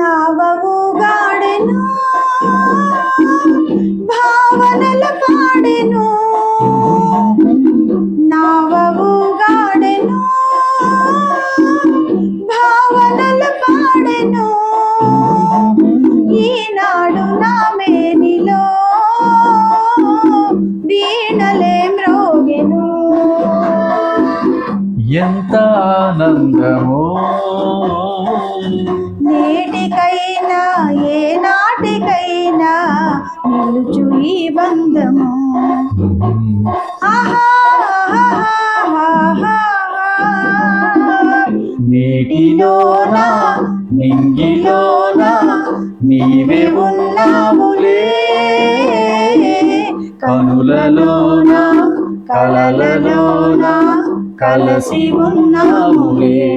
నావవు గాడెను భావనల పాడెను. నావవు గాడెను భావనల పాడెను. ఈనాడు నా మేనిలో వీణలే మ్రోగెను. ఎంత ఆనందమో. నిలుచు ఈ బంధము. నీటిలోనా నింగిలోనా నీవే ఉన్నావులే. కనులలోనా కలలలోనా కలసి ఉన్నాములే